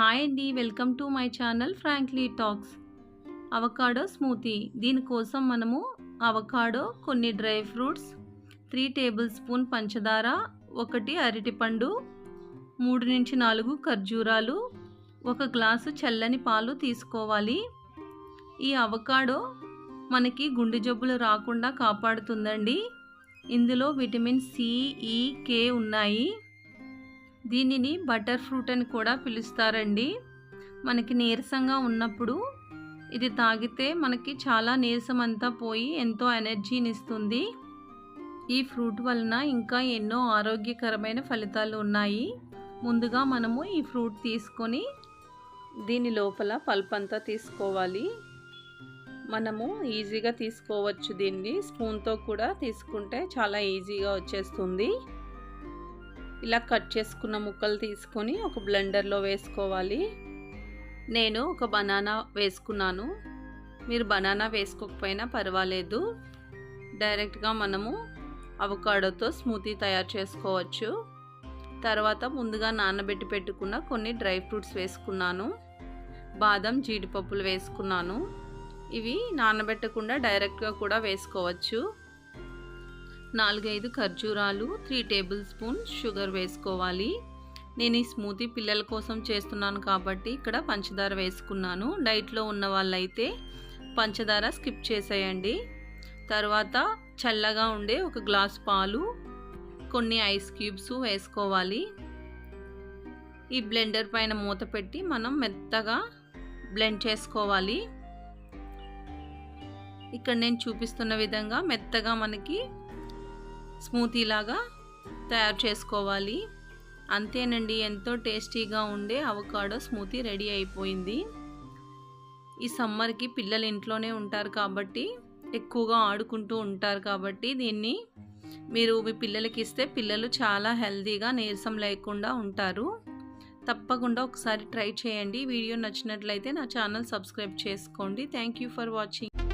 Hi అండి welcome to my channel frankly talks avocado smoothie దీనికోసం మనము అవకాడో కొన్ని dry fruits three tablespoon పంచదార ఒకటి అరటిపండు మూడు నుంచి నాలుగు ఖర్జూరాలు ఒక గ్లాసు చల్లని పాలు తీసుకోవాలి. ఈ అవకాడో మనకి గుండె జబ్బులు రాకుండా కాపాడుతుందండి. ఇందులో విటమిన్ సి ఈ కే ఉన్నాయి. దీనిని బటర్ ఫ్రూట్ అని కూడా పిలుస్తారండి. మనకి నీరసంగా ఉన్నప్పుడు ఇది తాగితే మనకి చాలా నీరసం అంతా పోయి ఎంతో ఎనర్జీని ఇస్తుంది ఈ ఫ్రూట్ వలన ఇంకా ఎన్నో ఆరోగ్యకరమైన ఫలితాలు ఉన్నాయి. ముందుగా మనము ఈ ఫ్రూట్ తీసుకొని దీని లోపల పల్ప్ అంతా తీసుకోవాలి. మనము ఈజీగా తీసుకోవచ్చు దీన్ని. స్పూన్తో కూడా తీసుకుంటే చాలా ఈజీగా వచ్చేస్తుంది. ఇలా కట్ చేసుకున్న ముక్కలు తీసుకొని ఒక బ్లెండర్లో వేసుకోవాలి. నేను ఒక బనానా వేసుకున్నాను. మీరు బనానా వేసుకోకపోయినా పర్వాలేదు. డైరెక్ట్గా మనము అవకాడోతో స్మూతీ తయారు చేసుకోవచ్చు. తర్వాత ముందుగా నానబెట్టి పెట్టుకున్న కొన్ని డ్రై ఫ్రూట్స్ వేసుకున్నాను. బాదం జీడిపప్పులు వేసుకున్నాను. ఇవి నానబెట్టకుండా డైరెక్ట్గా కూడా వేసుకోవచ్చు. నాలుగైదు ఖర్జూరాలు త్రీ టేబుల్ స్పూన్ షుగర్ వేసుకోవాలి. నేను ఈ స్మూతీ పిల్లల కోసం చేస్తున్నాను కాబట్టి ఇక్కడ పంచదార వేసుకున్నాను. డైట్లో ఉన్న వాళ్ళైతే పంచదార స్కిప్ చేసేయండి. తర్వాత చల్లగా ఉండే ఒక గ్లాస్ పాలు కొన్ని ఐస్ క్యూబ్స్ వేసుకోవాలి. ఈ బ్లెండర్ పైన మూత పెట్టి మనం మెత్తగా బ్లెండ్ చేసుకోవాలి. ఇక్కడ నేను చూపిస్తున్న విధంగా మెత్తగా మనకి స్మూతీలాగా తయారు చేసుకోవాలి. అంతేనండి ఎంతో టేస్టీగా ఉండే అవకాడో స్మూతీ రెడీ అయిపోయింది. ఈ సమ్మర్కి పిల్లలు ఇంట్లోనే ఉంటారు కాబట్టి ఎక్కువగా ఆడుకుంటూ ఉంటారు కాబట్టి దీన్ని మీరు మీ పిల్లలకి ఇస్తే పిల్లలు చాలా హెల్తీగా నీరసం లేకుండా ఉంటారు. తప్పకుండా ఒకసారి ట్రై చేయండి. వీడియో నచ్చినట్లయితే నా ఛానల్ సబ్స్క్రైబ్ చేసుకోండి. Thank you for watching.